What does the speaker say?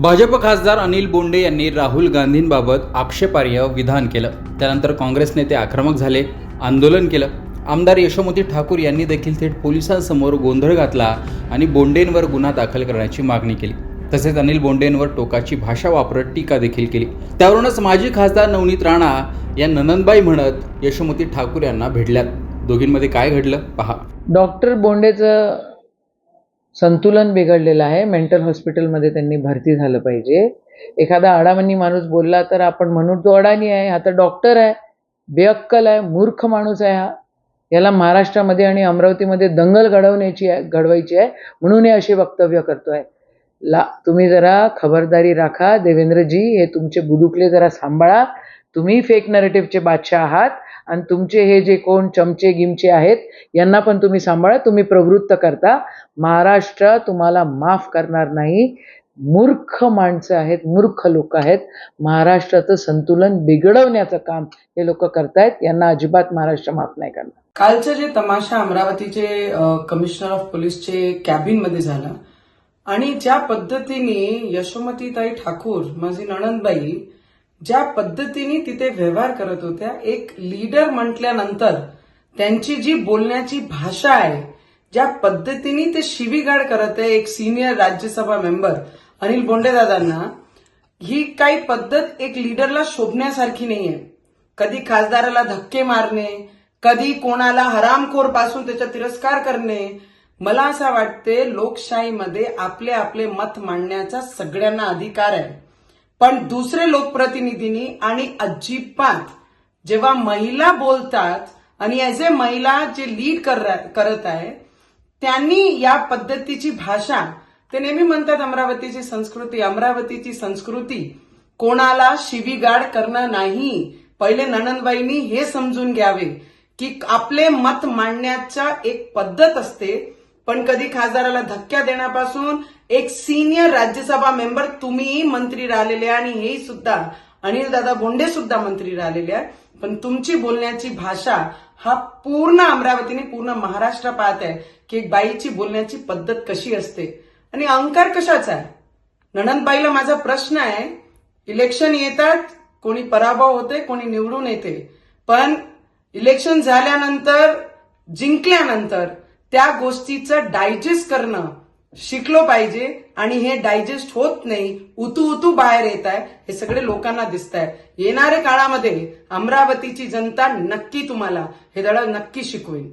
भाजप खासदार अनिल बोंडे यांनी राहुल गांधींबाबत आक्षेपार्ह विधान केलं. त्यानंतर काँग्रेस नेते आक्रमक झाले आंदोलन केलं. आमदार यशोमती ठाकूर यांनी देखील थेट पोलिसांसमोर गोंधळ घातला आणि बोंडेंवर गुन्हा दाखल करण्याची मागणी केली. तसेच अनिल बोंडेंवर टोकाची भाषा वापरत टीका देखील केली. त्यावरूनच माजी खासदार नवनीत राणा या ननंदबाई म्हणत यशोमती ठाकूर यांना भेटल्यात. दोघींमध्ये काय घडलं? पहा. डॉक्टर बोंडेचं संतुलन बिघडलेलं आहे. मेंटल हॉस्पिटलमध्ये त्यांनी भरती झालं पाहिजे. एखादा अडामनी माणूस बोलला तर आपण म्हणू तो अडाणी आहे हा तर डॉक्टर आहे बेअक्कल आहे मूर्ख माणूस आहे हा. याला महाराष्ट्रामध्ये आणि अमरावतीमध्ये दंगल घडवण्याची आहे घडवायची आहे. म्हणून हे असे वक्तव्य करतोय. ला तुम्ही जरा खबरदारी राखा. देवेंद्रजी हे तुमचे बुदुकले जरा सांभाळा. तुम्ही फेक नरेटिव्हचे बादशाह आहात. आणि तुमचे हे जे कोण चमचे गिमचे आहेत यांना पण तुम्ही सांभाळा. तुम्ही प्रवृत्त करता. महाराष्ट्र तुम्हाला माफ करणार नाही. मूर्ख माणसं आहेत मूर्ख लोक आहेत. महाराष्ट्राचं संतुलन बिघडवण्याचं काम हे लोक करतायत. यांना अजिबात महाराष्ट्र माफ नाही करणार. कालचं जे तमाशा अमरावतीचे कमिशनर ऑफ पोलीसचे कॅबिनमध्ये झाला आणि ज्या पद्धतीने यशोमतीताई ठाकूर माझी नणंदबाई ज्या पद्धतीने तिथे व्यवहार करत होत्या एक लीडर म्हटल्यानंतर त्यांची जी बोलण्याची भाषा आहे ज्या पद्धतीने ते शिवीगाळ करत आहे एक सिनियर राज्यसभा मेंबर अनिल बोंडेदादांना ही काही पद्धत एक लीडरला शोभण्यासारखी नाहीये. कधी खासदाराला धक्के मारणे कधी कोणाला हरामखोरपासून त्याचा तिरस्कार करणे मला असं वाटते लोकशाहीमध्ये आपले आपले मत मांडण्याचा सगळ्यांना अधिकार आहे. पण दुसरे लोकप्रतिनिधींनी आणि अजिबात जेव्हा महिला बोलतात आणि ऍज ए महिला जे लीड करत आहे त्यांनी या पद्धतीची भाषा ते नेहमी म्हणतात अमरावतीची संस्कृती अमरावतीची संस्कृती कोणाला शिवीगाड करणं नाही. पहिले ननंदबाईंनी हे समजून घ्यावे की आपले मत मांडण्याच्या एक पद्धत असते. पण कधी खासदाराला धक्क्या देण्यापासून एक सिनियर राज्यसभा मेंबर तुम्हीही मंत्री राहिलेले आणि हे सुद्धा अनिल दादा बोंडे सुद्धा मंत्री राहिलेले आहे पण तुमची बोलण्याची भाषा हा पूर्ण अमरावतीने पूर्ण महाराष्ट्र पाहत आहे की एक बाईची बोलण्याची पद्धत कशी असते. आणि अहंकार कशाचा आहे? नणंदबाईला माझा प्रश्न आहे इलेक्शन येतात कोणी पराभव होते कोणी निवडून येते. पण इलेक्शन झाल्यानंतर जिंकल्यानंतर त्या गोष्टीचं डायजेस्ट करणं शिकलो पाहिजे आणि हे डायजेस्ट होत नाही उतू उतू बाहेर येत आहे हे सगळे लोकांना दिसत आहे. येणाऱ्या काळामध्ये अमरावतीची जनता नक्की तुम्हाला हे धडा नक्की शिकवेल.